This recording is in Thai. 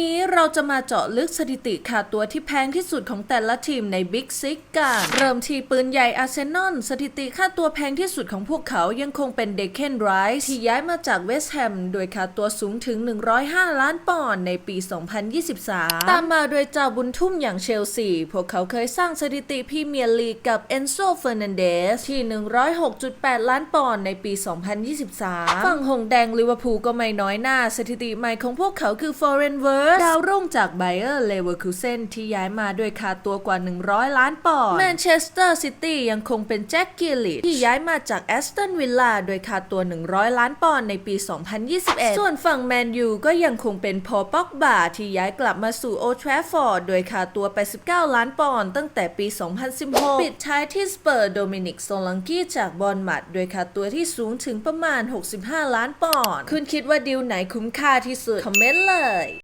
นี้ เราจะมาเจาะลึกสถิติค่าตัวที่แพงที่สุดของแต่ละทีมในบิ๊กซิกกันเริ่มที่ปืนใหญ่อาร์เซนอลสถิติค่าตัวแพงที่สุดของพวกเขายังคงเป็นเดคเคนไรส์ที่ย้ายมาจากเวสต์แฮมโดยค่าตัวสูงถึง 105 ล้านปอนด์ในปี 2023 ตามมาโดยเจ้าบุญทุ่มอย่างเชลซี พวกเขาเคยสร้างสถิติพรีเมียร์ลีกกับเอนโซเฟอร์นันเดสที่ 106.8 ล้านปอนด์ในปี 2023 ฝั่งหงแดงลิเวอร์พูลก็ไม่น้อยหน้าสถิติใหม่ของพวกเขาคือฟอร์เรนเวิร์ดาวรุ่งจากไบเออร์เลเวอร์คูเซนที่ย้ายมาด้วยค่าตัวกว่า 100 ล้านปอนด์แมนเชสเตอร์ซิตี้ยังคงเป็นแจ็คกิลลิตที่ย้ายมาจากแอสตันวิลล่าโดยค่าตัว 100 ล้านปอนด์ในปี 2021 ส่วนฝั่งแมนยูก็ยังคงเป็นพอป็อกบาที่ย้ายกลับมาสู่โอทราฟอร์ดโดยค่าตัว 89 ล้านปอนด์ตั้งแต่ปี 2016 ปิดท้ายที่สเปอร์โดมินิกโซลังกี้จากบอลมัดโดยค่าตัวที่สูงถึงประมาณ 65 ล้านปอนด์ คุณคิดว่าดีลไหนคุ้มค่าที่สุด คอมเมนต์เลย